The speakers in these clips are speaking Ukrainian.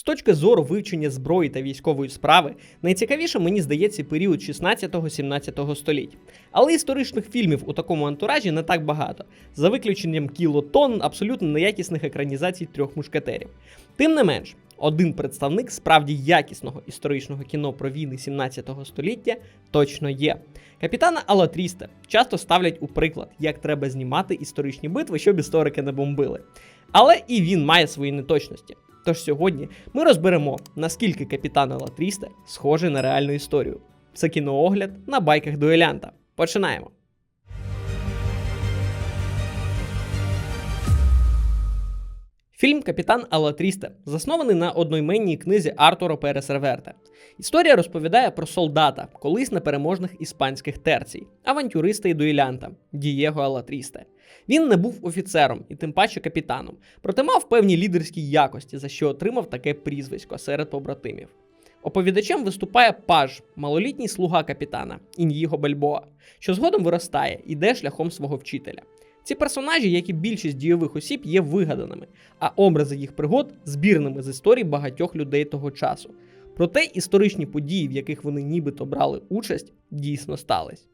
З точки зору вивчення зброї та військової справи, найцікавіше мені здається період 16-17 століть. Але історичних фільмів у такому антуражі не так багато, за виключенням кілотон абсолютно неякісних екранізацій трьох мушкетерів. Тим не менш, один представник справді якісного історичного кіно про війни 17 століття точно є. Капітана Алатріста часто ставлять у приклад, як треба знімати історичні битви, щоб історики не бомбили. Але і він має свої неточності. Тож сьогодні ми розберемо, наскільки капітан Алатріста схожий на реальну історію. Це кіноогляд на байках дуелянта. Починаємо. Фільм Капітан Алатріста заснований на одноіменній книзі Артура Перес Реверта. Історія розповідає про солдата, колись непереможних іспанських терцій, авантюриста і дуелянта Дієго Алатріста. Він не був офіцером і тим паче капітаном, проте мав певні лідерські якості, за що отримав таке прізвисько серед побратимів. Оповідачем виступає паж, малолітній слуга капітана Ін'їго Бальбоа, що згодом виростає, іде шляхом свого вчителя. Ці персонажі, як і більшість дійових осіб, є вигаданими, а образи їх пригод збірними з історій багатьох людей того часу. Проте історичні події, в яких вони нібито брали участь, дійсно стались.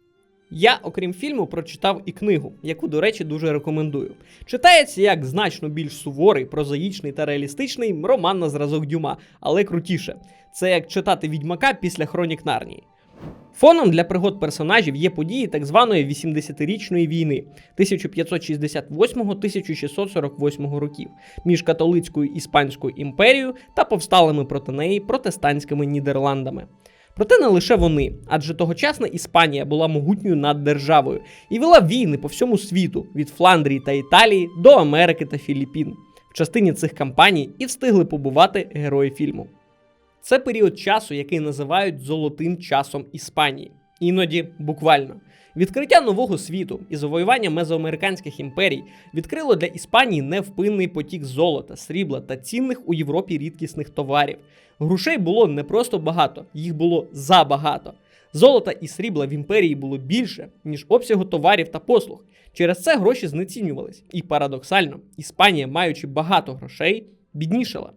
Я, окрім фільму, прочитав і книгу, яку, до речі, дуже рекомендую. Читається як значно більш суворий, прозаїчний та реалістичний роман на зразок Дюма, але крутіше. Це як читати відьмака після хронік Нарнії. Фоном для пригод персонажів є події так званої 80-річної війни 1568-1648 років між католицькою Іспанською імперією та повсталими проти неї протестантськими Нідерландами. Проте не лише вони, адже тогочасна Іспанія була могутньою наддержавою і вела війни по всьому світу від Фландрії та Італії до Америки та Філіппін. В частині цих кампаній і встигли побувати герої фільму. Це період часу, який називають золотим часом Іспанії. Іноді буквально. Відкриття нового світу і завоювання мезоамериканських імперій відкрило для Іспанії невпинний потік золота, срібла та цінних у Європі рідкісних товарів. Грошей було не просто багато, їх було забагато. Золота і срібла в імперії було більше, ніж обсягу товарів та послуг. Через це гроші знецінювались. І парадоксально, Іспанія, маючи багато грошей, біднішала.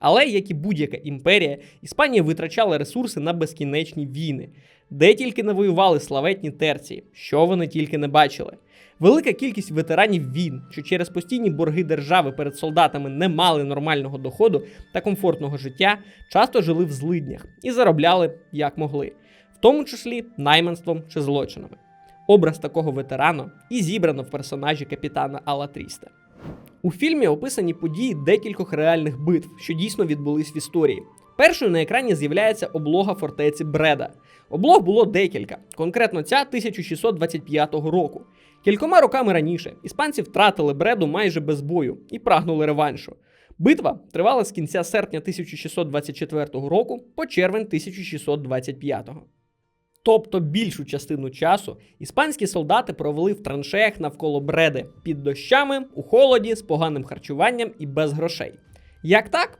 Але, як і будь-яка імперія, Іспанія витрачала ресурси на безкінечні війни, де тільки не воювали славетні терції, що вони тільки не бачили. Велика кількість ветеранів війн, що через постійні борги держави перед солдатами не мали нормального доходу та комфортного життя, часто жили в злиднях і заробляли як могли, в тому числі найманством чи злочинами. Образ такого ветерана і зібрано в персонажі капітана Алатріста. У фільмі описані події декількох реальних битв, що дійсно відбулись в історії. Першою на екрані з'являється облога фортеці Бреда. Облог було декілька, конкретно ця 1625 року. Кількома роками раніше іспанці втратили бреду майже без бою і прагнули реваншу. Битва тривала з кінця серпня 1624 року по червень 1625. Тобто більшу частину часу іспанські солдати провели в траншеях навколо бреди під дощами, у холоді, з поганим харчуванням і без грошей. Як так?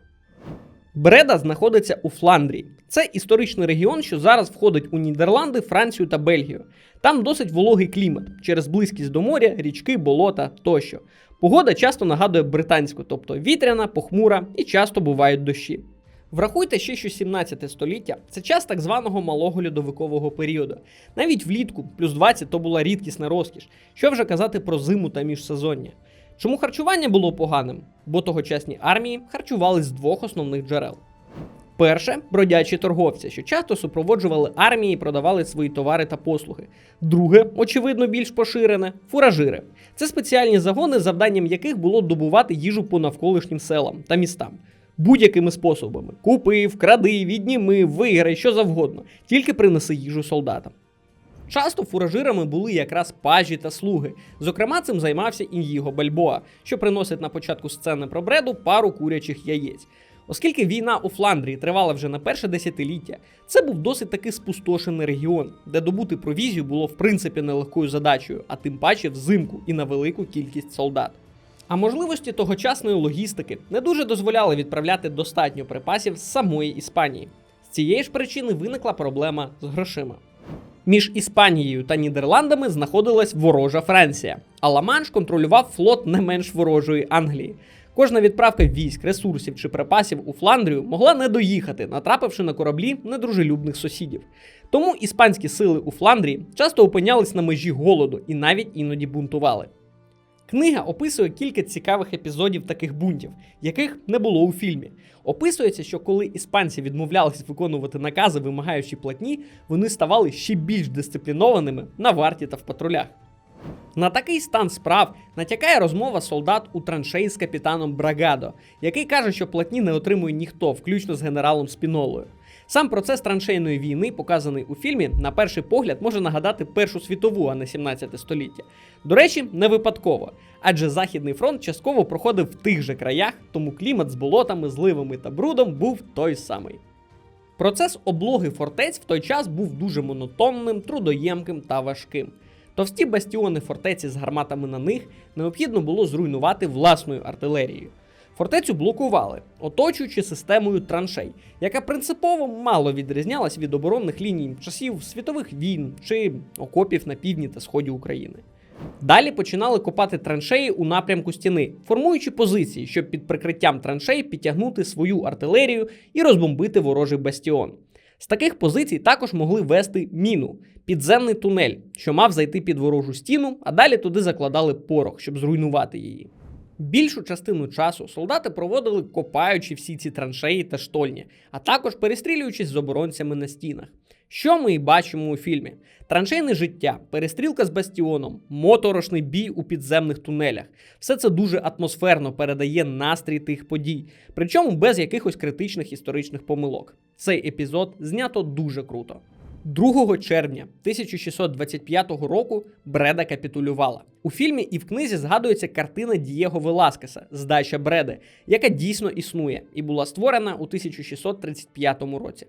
Бреда знаходиться у Фландрії. Це історичний регіон, що зараз входить у Нідерланди, Францію та Бельгію. Там досить вологий клімат через близькість до моря, річки, болота тощо. Погода часто нагадує британську, тобто вітряна, похмура і часто бувають дощі. Врахуйте ще, що 17 століття це час так званого малого льодовикового періоду. Навіть влітку, плюс 20 то була рідкісна розкіш. Що вже казати про зиму та міжсезоння. Чому харчування було поганим? Бо тогочасні армії харчували з двох основних джерел. Перше бродячі торговці, що часто супроводжували армії і продавали свої товари та послуги. Друге, очевидно, більш поширене фуражири. Це спеціальні загони, завданням яких було добувати їжу по навколишнім селам та містам. Будь-якими способами: купи, вкради, відніми, виграй, що завгодно, тільки принеси їжу солдатам. Часто фуражирами були якраз пажі та слуги. Зокрема, цим займався Ін'їго Бальбоа, що приносить на початку сцени про бреду пару курячих яєць. Оскільки війна у Фландрії тривала вже на перше десятиліття, це був досить таки спустошений регіон, де добути провізію було в принципі нелегкою задачею, а тим паче взимку і на велику кількість солдат. А можливості тогочасної логістики не дуже дозволяли відправляти достатньо припасів з самої Іспанії. З цієї ж причини виникла проблема з грошима. Між Іспанією та Нідерландами знаходилась ворожа Франція, а Ла-Манш контролював флот не менш ворожої Англії. Кожна відправка військ, ресурсів чи припасів у Фландрію могла не доїхати, натрапивши на кораблі недружелюбних сусідів. Тому іспанські сили у Фландрії часто опинялись на межі голоду і навіть іноді бунтували. Книга описує кілька цікавих епізодів таких бунтів, яких не було у фільмі. Описується, що коли іспанці відмовлялись виконувати накази, вимагаючи платні, вони ставали ще більш дисциплінованими на варті та в патрулях. На такий стан справ натякає розмова солдат у траншеї з капітаном Брагадо, який каже, що платні не отримує ніхто, включно з генералом Спінолою. Сам процес траншейної війни, показаний у фільмі, на перший погляд може нагадати Першу світову, а не 17 століття. До речі, не випадково, адже Західний фронт частково проходив в тих же краях, тому клімат з болотами, зливами та брудом був той самий. Процес облоги фортець в той час був дуже монотонним, трудоємким та важким. Товсті бастіони фортеці з гарматами на них необхідно було зруйнувати власною артилерією. Фортецю блокували, оточуючи системою траншей, яка принципово мало відрізнялась від оборонних ліній часів світових війн чи окопів на півдні та сході України. Далі починали копати траншеї у напрямку стіни, формуючи позиції, щоб під прикриттям траншей підтягнути свою артилерію і розбомбити ворожий бастіон. З таких позицій також могли вести міну, підземний тунель, що мав зайти під ворожу стіну, а далі туди закладали порох, щоб зруйнувати її. Більшу частину часу солдати проводили копаючи всі ці траншеї та штольні, а також перестрілюючись з оборонцями на стінах. Що ми і бачимо у фільмі: траншейне життя, перестрілка з бастіоном, моторошний бій у підземних тунелях. Все це дуже атмосферно передає настрій тих подій, причому без якихось критичних історичних помилок. Цей епізод знято дуже круто. 2 червня 1625 року Бреда капітулювала. У фільмі і в книзі згадується картина Дієго Веласкеса Здача Бреди, яка дійсно існує і була створена у 1635 році.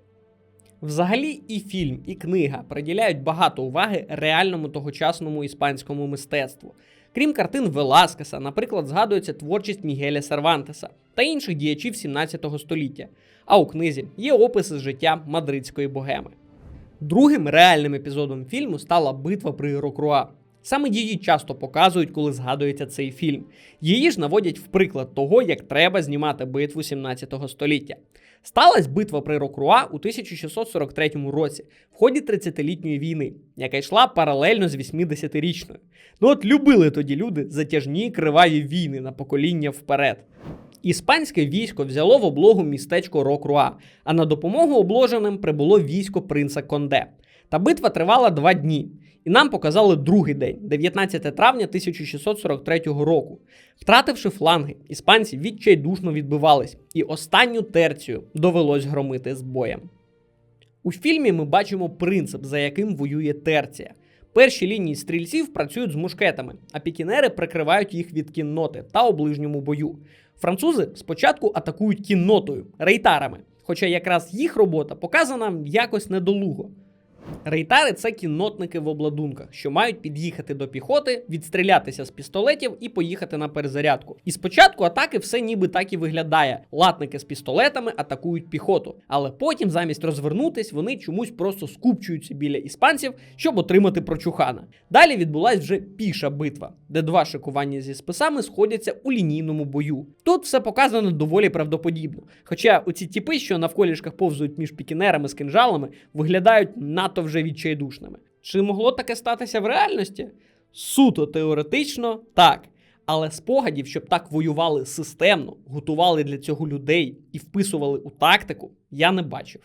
Взагалі, і фільм, і книга приділяють багато уваги реальному тогочасному іспанському мистецтву. Крім картин Веласкеса, наприклад, згадується творчість Мігеля Сервантеса та інших діячів 17 століття. А у книзі є описи життя мадридської богеми. Другим реальним епізодом фільму стала битва при Рокруа. Саме її часто показують, коли згадується цей фільм. Її ж наводять в приклад того, як треба знімати битву 17 століття. Сталась битва при Рокруа у 1643 році в ході 30-літньої війни, яка йшла паралельно з 80-річною. Ну от любили тоді люди затяжні криваві війни на покоління вперед. Іспанське військо взяло в облогу містечко Рокруа, а на допомогу обложеним прибуло військо принца Конде. Та битва тривала два дні, і нам показали другий день, 19 травня 1643 року. Втративши фланги, іспанці відчайдушно відбивались, і останню терцію довелось громити з боєм. У фільмі ми бачимо принцип, за яким воює терція. Перші лінії стрільців працюють з мушкетами, а пікінери прикривають їх від кінноти та у ближньому бою. Французи спочатку атакують кіннотою, рейтарами, хоча якраз їх робота показана якось недолуго. Рейтари це кіннотники в обладунках, що мають під'їхати до піхоти, відстрілятися з пістолетів і поїхати на перезарядку. І спочатку атаки все ніби так і виглядає. Латники з пістолетами атакують піхоту, але потім, замість розвернутись, вони чомусь просто скупчуються біля іспанців, щоб отримати прочухана. Далі відбулась вже піша битва, де два шикування зі списами сходяться у лінійному бою. Тут все показано доволі правдоподібно. Хоча оці тіпи, що навколішках повзують між пікінерами з кинжалами, виглядають надто вже відчайдушними. Чи могло таке статися в реальності? Суто теоретично так. Але спогадів, щоб так воювали системно, готували для цього людей і вписували у тактику, я не бачив.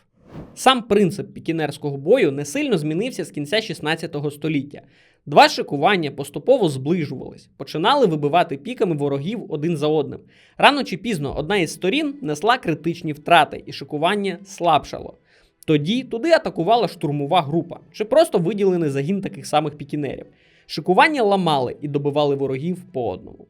Сам принцип пікінерського бою не сильно змінився з кінця 16 століття. Два шикування поступово зближувались, починали вибивати піками ворогів один за одним. Рано чи пізно одна із сторін несла критичні втрати, і шикування слабшало. Тоді туди атакувала штурмова група чи просто виділений загін таких самих пікінерів. Шикування ламали і добивали ворогів по одному.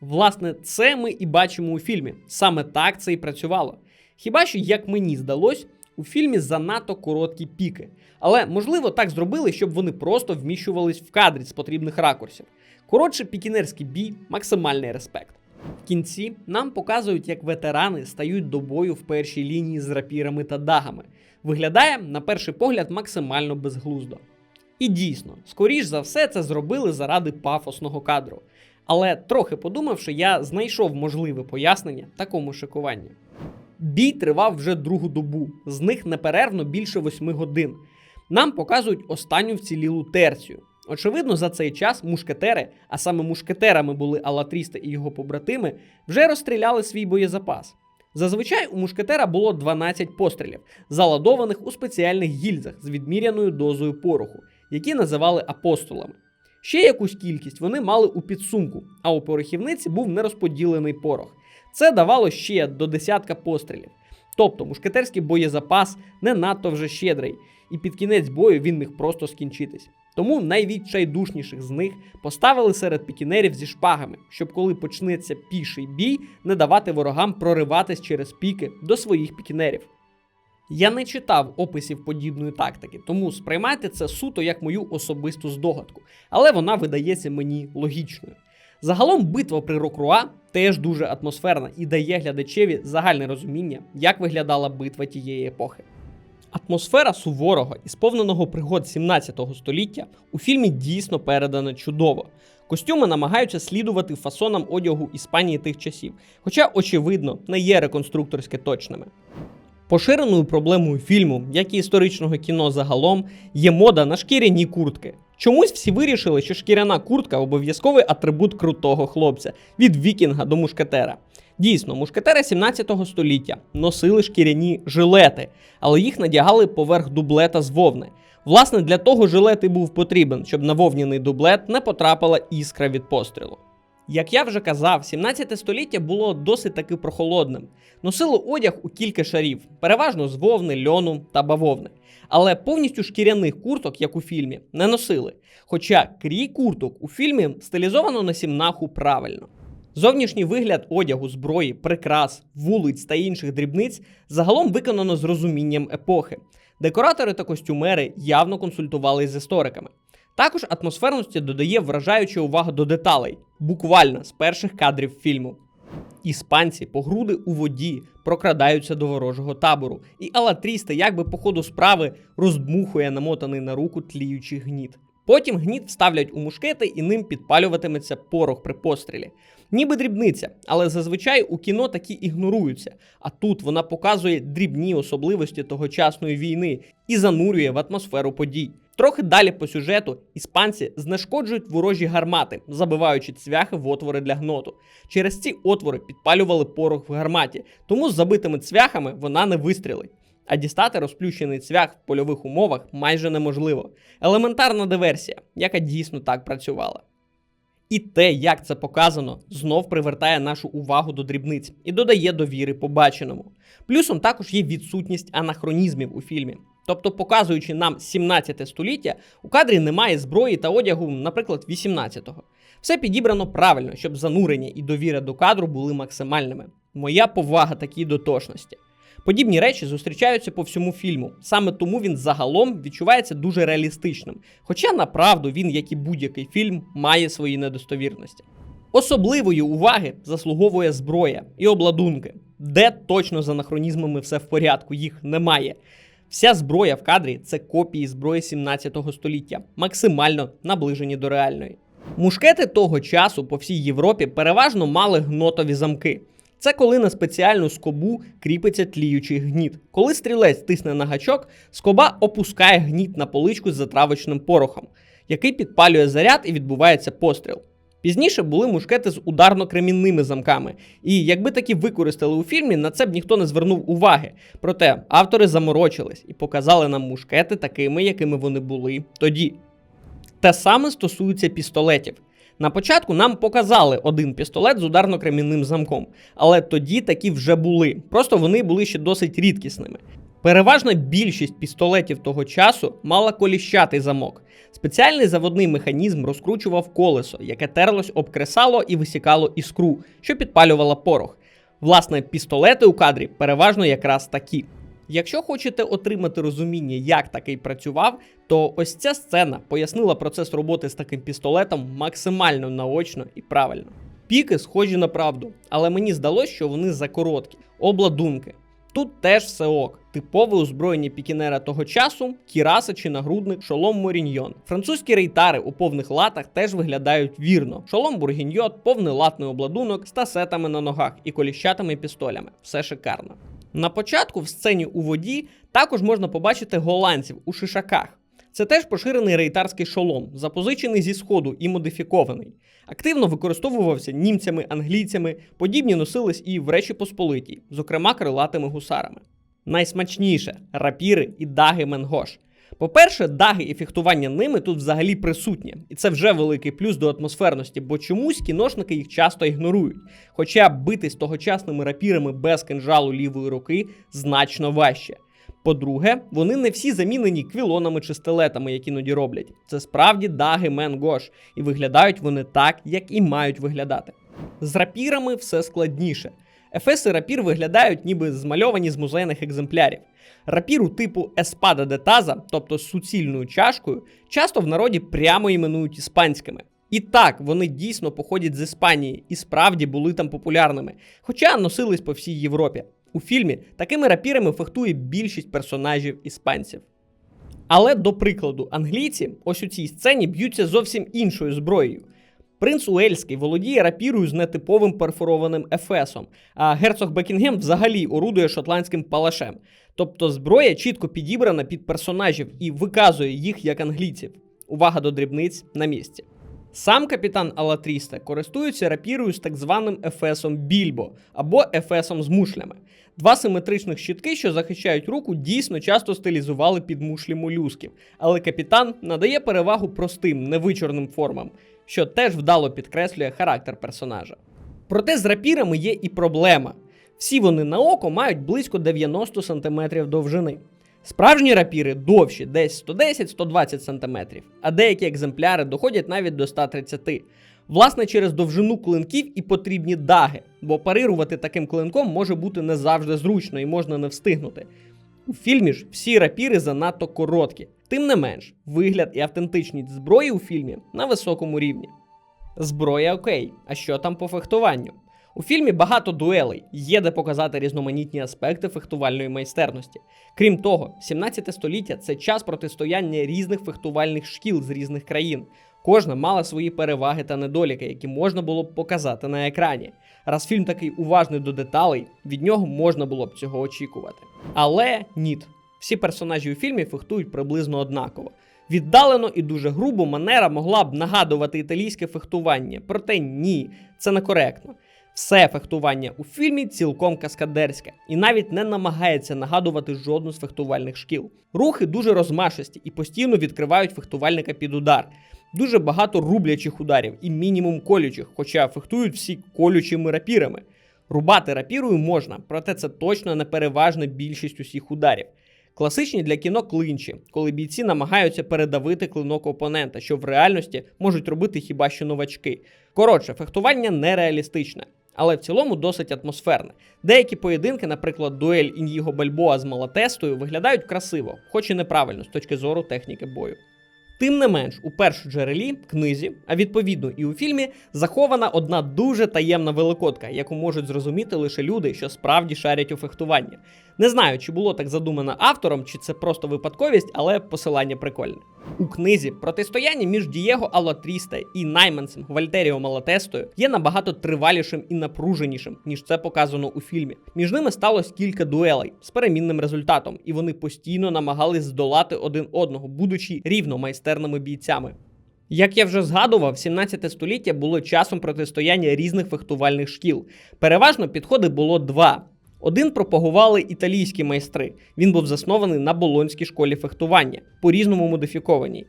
Власне, це ми і бачимо у фільмі. Саме так це і працювало. Хіба що, як мені здалось, у фільмі занадто короткі піки. Але можливо так зробили, щоб вони просто вміщувались в кадрі з потрібних ракурсів. Коротше, пікінерський бій максимальний респект. В кінці нам показують, як ветерани стають до бою в першій лінії з рапірами та дагами. Виглядає, на перший погляд, максимально безглуздо. І дійсно, скоріш за все, це зробили заради пафосного кадру. Але трохи подумавши, я знайшов можливе пояснення такому шикуванню. Бій тривав вже другу добу, з них неперервно більше восьми годин. Нам показують останню вцілілу терцію. Очевидно, за цей час мушкетери, а саме мушкетерами були Алатріста і його побратими, вже розстріляли свій боєзапас. Зазвичай у мушкетера було 12 пострілів, заладованих у спеціальних гільзах з відміряною дозою пороху, які називали апостолами. Ще якусь кількість вони мали у підсумку, а у порохівниці був нерозподілений порох. Це давало ще до десятка пострілів. Тобто мушкетерський боєзапас не надто вже щедрий, і під кінець бою він міг просто скінчитись. Тому найвідчайдушніших з них поставили серед пікінерів зі шпагами, щоб коли почнеться піший бій, не давати ворогам прориватись через піки до своїх пікінерів. Я не читав описів подібної тактики, тому сприймайте це суто як мою особисту здогадку, але вона видається мені логічною. Загалом битва при Рокруа теж дуже атмосферна і дає глядачеві загальне розуміння, як виглядала битва тієї епохи. Атмосфера суворого і сповненого пригод 17 століття у фільмі дійсно передана чудово. Костюми намагаються слідувати фасонам одягу Іспанії тих часів, хоча, очевидно, не є реконструкторськи точними. Поширеною проблемою фільму, як і історичного кіно загалом, є мода на шкіряні куртки. Чомусь всі вирішили, що шкіряна куртка обов'язковий атрибут крутого хлопця від вікінга до мушкетера. Дійсно, мушкетери 17 століття носили шкіряні жилети, але їх надягали поверх дублета з вовни. Власне, для того жилет і був потрібен, щоб на вовняний дублет не потрапила іскра від пострілу. Як я вже казав, 17 століття було досить таки прохолодним. Носили одяг у кілька шарів, переважно з вовни, льону та бавовни. Але повністю шкіряних курток, як у фільмі, не носили. Хоча крій курток у фільмі стилізовано на сімнаху правильно. Зовнішній вигляд одягу, зброї, прикрас, вулиць та інших дрібниць загалом виконано з розумінням епохи. Декоратори та костюмери явно консультували з істориками. Також атмосферності додає вражаюча увага до деталей, буквально з перших кадрів фільму. Іспанці по груди у воді прокрадаються до ворожого табору, і Алатріста, якби по ходу справи, роздмухує намотаний на руку тліючий гніт. Потім гніт вставлять у мушкети і ним підпалюватиметься порох при пострілі. Ніби дрібниця, але зазвичай у кіно такі ігноруються. А тут вона показує дрібні особливості тогочасної війни і занурює в атмосферу подій. Трохи далі по сюжету іспанці знешкоджують ворожі гармати, забиваючи цвяхи в отвори для гноту. Через ці отвори підпалювали порох в гарматі, тому з забитими цвяхами вона не вистрілить. А дістати розплющений цвях в польових умовах майже неможливо. Елементарна диверсія, яка дійсно так працювала. І те, як це показано, знов привертає нашу увагу до дрібниць і додає довіри побаченому. Плюсом також є відсутність анахронізмів у фільмі. Тобто, показуючи нам 17 століття, у кадрі немає зброї та одягу, наприклад, 18-го. Все підібрано правильно, щоб занурення і довіра до кадру були максимальними. Моя повага такій дотошності. Подібні речі зустрічаються по всьому фільму. Саме тому він загалом відчувається дуже реалістичним. Хоча направду він, як і будь-який фільм, має свої недостовірності. Особливої уваги заслуговує зброя і обладунки, де точно з анахронізмами все в порядку, їх немає. Вся зброя в кадрі це копії зброї 17 століття, максимально наближені до реальної. Мушкети того часу по всій Європі переважно мали гнотові замки. Це коли на спеціальну скобу кріпиться тліючий гніт. Коли стрілець тисне на гачок, скоба опускає гніт на поличку з затравочним порохом, який підпалює заряд і відбувається постріл. Пізніше були мушкети з ударно-кремінними замками, і якби такі використали у фільмі, на це б ніхто не звернув уваги. Проте автори заморочились і показали нам мушкети такими, якими вони були тоді. Те саме стосується пістолетів. На початку нам показали один пістолет з ударно-кремінним замком, але тоді такі вже були. Просто вони були ще досить рідкісними. Переважна більшість пістолетів того часу мала коліщатий замок. Спеціальний заводний механізм розкручував колесо, яке терлось об кресало і висікало іскру, що підпалювала порох. Власне, пістолети у кадрі переважно якраз такі. Якщо хочете отримати розуміння, як такий працював, то ось ця сцена пояснила процес роботи з таким пістолетом максимально наочно і правильно. Піки схожі на правду, але мені здалося, що вони закороткі, обладунки. Тут теж все ок. Типове озброєння пікінера того часу, кіраса чи нагрудник, шолом Моріньйон. Французькі рейтари у повних латах теж виглядають вірно. Шолом бургіньйот, повний латний обладунок з тасетами на ногах і коліщатими пістолями. Все шикарно. На початку в сцені у воді також можна побачити голландців у шишаках. Це теж поширений рейтарський шолом, запозичений зі сходу і модифікований. Активно використовувався німцями, англійцями, подібні носились і в Речі Посполитій, зокрема крилатими гусарами. Найсмачніше рапіри і даги Менгош. По-перше, даги і фехтування ними тут взагалі присутні, і це вже великий плюс до атмосферності, бо чомусь кіношники їх часто ігнорують. Хоча битись тогочасними рапірами без кинжалу лівої руки значно важче. По-друге, вони не всі замінені квілонами чи стилетами, як іноді роблять. Це справді даги Менгош, і виглядають вони так, як і мають виглядати. З рапірами все складніше. Ефеси рапір виглядають ніби змальовані з музейних екземплярів. Рапіру типу Еспада де Таза, тобто суцільною чашкою, часто в народі прямо іменують іспанськими. І так, вони дійсно походять з Іспанії і справді були там популярними, хоча носились по всій Європі. У фільмі такими рапірами фехтує більшість персонажів іспанців. Але до прикладу, англійці ось у цій сцені б'ються зовсім іншою зброєю. Принц Уельський володіє рапірою з нетиповим перфорованим ефесом, а герцог Бекінгем взагалі орудує шотландським палашем. Тобто зброя чітко підібрана під персонажів і виказує їх як англійців. Увага до дрібниць на місці. Сам капітан Алатріста користується рапірою з так званим ефесом Більбо або ефесом з мушлями. Два симетричних щитки, що захищають руку, дійсно часто стилізували під мушлі молюсків, але капітан надає перевагу простим, невичорним формам, що теж вдало підкреслює характер персонажа. Проте з рапірами є і проблема. Всі вони на око мають близько 90 см довжини. Справжні рапіри довші, десь 110-120 см, а деякі екземпляри доходять навіть до 130 Власне, через довжину клинків і потрібні даги, бо парирувати таким клинком може бути не завжди зручно і можна не встигнути. У фільмі ж всі рапіри занадто короткі. Тим не менш, вигляд і автентичність зброї у фільмі на високому рівні. Зброя окей, а що там по фехтуванню? У фільмі багато дуелей, є де показати різноманітні аспекти фехтувальної майстерності. Крім того, 17 століття це час протистояння різних фехтувальних шкіл з різних країн. Кожна мала свої переваги та недоліки, які можна було б показати на екрані. Раз фільм такий уважний до деталей, від нього можна було б цього очікувати. Але ніт. Всі персонажі у фільмі фехтують приблизно однаково. Віддалено і дуже грубо манера могла б нагадувати італійське фехтування, проте ні, це некоректно. Все фехтування у фільмі цілком каскадерське і навіть не намагається нагадувати жодну з фехтувальних шкіл. Рухи дуже розмашисті і постійно відкривають фехтувальника під удар. Дуже багато рублячих ударів і мінімум колючих, хоча фехтують всі колючими рапірами. Рубати рапірою можна, проте це точно не переважна більшість усіх ударів. Класичні для кіно клинчі, коли бійці намагаються передавити клинок опонента, що в реальності можуть робити хіба що новачки. Коротше, фехтування нереалістичне, але в цілому досить атмосферне. Деякі поєдинки, наприклад, дуель Ін'їго Бальбоа з Малатестою, виглядають красиво, хоч і неправильно з точки зору техніки бою. Тим не менш, у першоджерелі, книзі, а відповідно і у фільмі, захована одна дуже таємна великодка, яку можуть зрозуміти лише люди, що справді шарять у фехтуванні. Не знаю, чи було так задумано автором, чи це просто випадковість, але посилання прикольне. У книзі протистояння між Дієго Алатріста і найманцем Вальтеріо Малатестою є набагато тривалішим і напруженішим, ніж це показано у фільмі. Між ними сталося кілька дуелей з перемінним результатом, і вони постійно намагались здолати один одного, будучи рівно майстерними бійцями. Як я вже згадував, 17 століття було часом протистояння різних фехтувальних шкіл. Переважно підходи було два. Один пропагували італійські майстри. Він був заснований на болонській школі фехтування, по-різному модифікованій.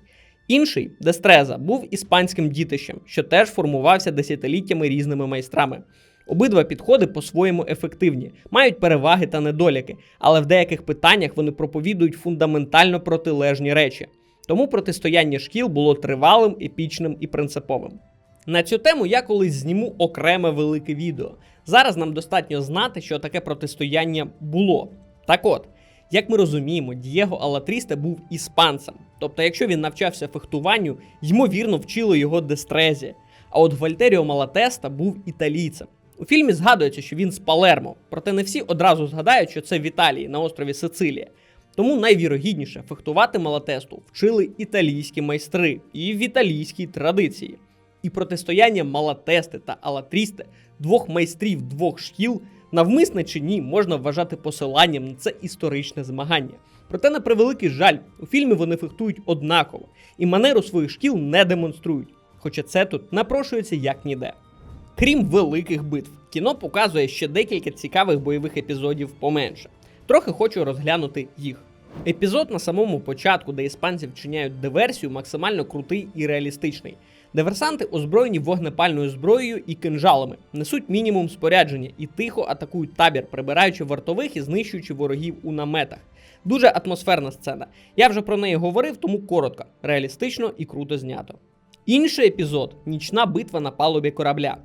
Інший Дестреза був іспанським дітищем, що теж формувався десятиліттями різними майстрами. Обидва підходи по-своєму ефективні, мають переваги та недоліки, але в деяких питаннях вони проповідують фундаментально протилежні речі. Тому протистояння шкіл було тривалим, епічним і принциповим. На цю тему я колись зніму окреме велике відео. Зараз нам достатньо знати, що таке протистояння було. Так от, як ми розуміємо, Дієго Алатрісте був іспанцем. Тобто, якщо він навчався фехтуванню, ймовірно, вчили його дестрезі. А от Вальтеріо Малатеста був італійцем. У фільмі згадується, що він з Палермо, проте не всі одразу згадають, що це в Італії на острові Сицилія. Тому найвірогідніше фехтувати малатесту вчили італійські майстри і в італійській традиції. І протистояння малатести та алатрісте двох майстрів двох шкіл, навмисне чи ні, можна вважати посиланням на це історичне змагання. Проте, на превеликий жаль, у фільмі вони фехтують однаково і манеру своїх шкіл не демонструють, хоча це тут напрошується як ніде. Крім великих битв, кіно показує ще декілька цікавих бойових епізодів поменше. Трохи хочу розглянути їх. Епізод на самому початку, де іспанці вчиняють диверсію, максимально крутий і реалістичний. Диверсанти озброєні вогнепальною зброєю і кинжалами, несуть мінімум спорядження і тихо атакують табір, прибираючи вартових і знищуючи ворогів у наметах. Дуже атмосферна сцена. Я вже про неї говорив, тому коротко, реалістично і круто знято. Інший епізод нічна битва на палубі корабля.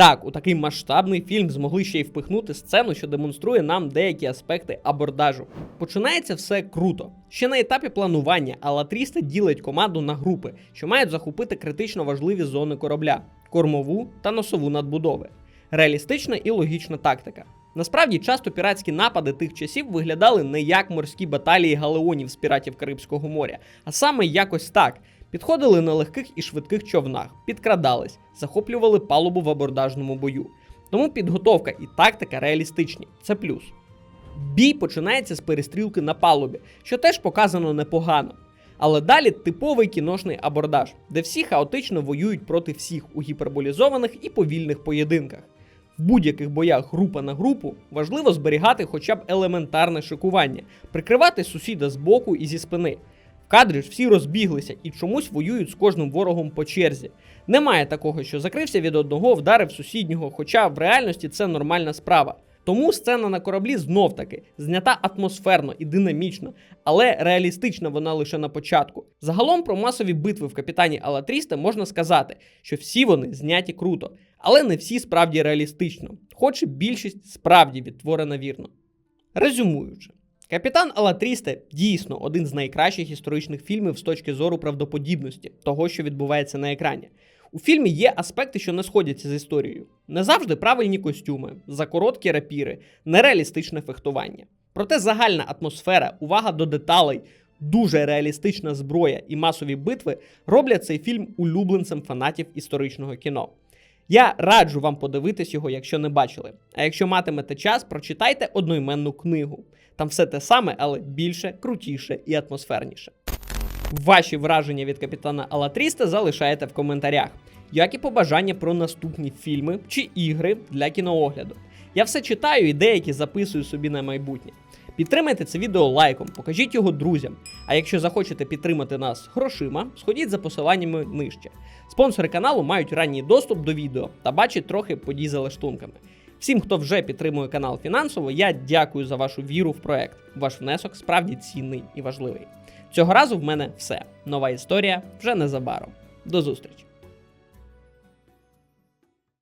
Так, у такий масштабний фільм змогли ще й впихнути сцену, що демонструє нам деякі аспекти абордажу. Починається все круто. Ще на етапі планування Алатріста ділить команду на групи, що мають захопити критично важливі зони корабля кормову та носову надбудови. Реалістична і логічна тактика. Насправді, часто піратські напади тих часів виглядали не як морські баталії галеонів з піратів Карибського моря, а саме якось так. Підходили на легких і швидких човнах, підкрадались, захоплювали палубу в абордажному бою. Тому підготовка і тактика реалістичні, це плюс. Бій починається з перестрілки на палубі, що теж показано непогано. Але далі типовий кіношний абордаж, де всі хаотично воюють проти всіх у гіперболізованих і повільних поєдинках. В будь-яких боях група на групу важливо зберігати хоча б елементарне шикування, прикривати сусіда з боку і зі спини. Кадрі ж всі розбіглися і чомусь воюють з кожним ворогом по черзі. Немає такого, що закрився від одного, вдарив сусіднього, хоча в реальності це нормальна справа. Тому сцена на кораблі знов таки знята атмосферно і динамічно, але реалістична вона лише на початку. Загалом про масові битви в капітані Алатріста можна сказати, що всі вони зняті круто, але не всі справді реалістично, хоч і більшість справді відтворена вірно. Резюмуючи. Капітан Алатрісте дійсно один з найкращих історичних фільмів з точки зору правдоподібності того, що відбувається на екрані. У фільмі є аспекти, що не сходяться з історією. Не завжди правильні костюми, закороткі рапіри, нереалістичне фехтування. Проте загальна атмосфера, увага до деталей, дуже реалістична зброя і масові битви роблять цей фільм улюбленцем фанатів історичного кіно. Я раджу вам подивитись його, якщо не бачили. А якщо матимете час, прочитайте одноіменну книгу. Там все те саме, але більше, крутіше і атмосферніше. Ваші враження від капітана Алатріста залишайте в коментарях, як і побажання про наступні фільми чи ігри для кіноогляду. Я все читаю і деякі записую собі на майбутнє. Підтримайте це відео лайком, покажіть його друзям. А якщо захочете підтримати нас грошима, сходіть за посиланнями нижче. Спонсори каналу мають ранній доступ до відео та бачать трохи подій за лаштунками. Всім, хто вже підтримує канал фінансово, я дякую за вашу віру в проект. Ваш внесок справді цінний і важливий. Цього разу в мене все. Нова історія вже незабаром. До зустрічі!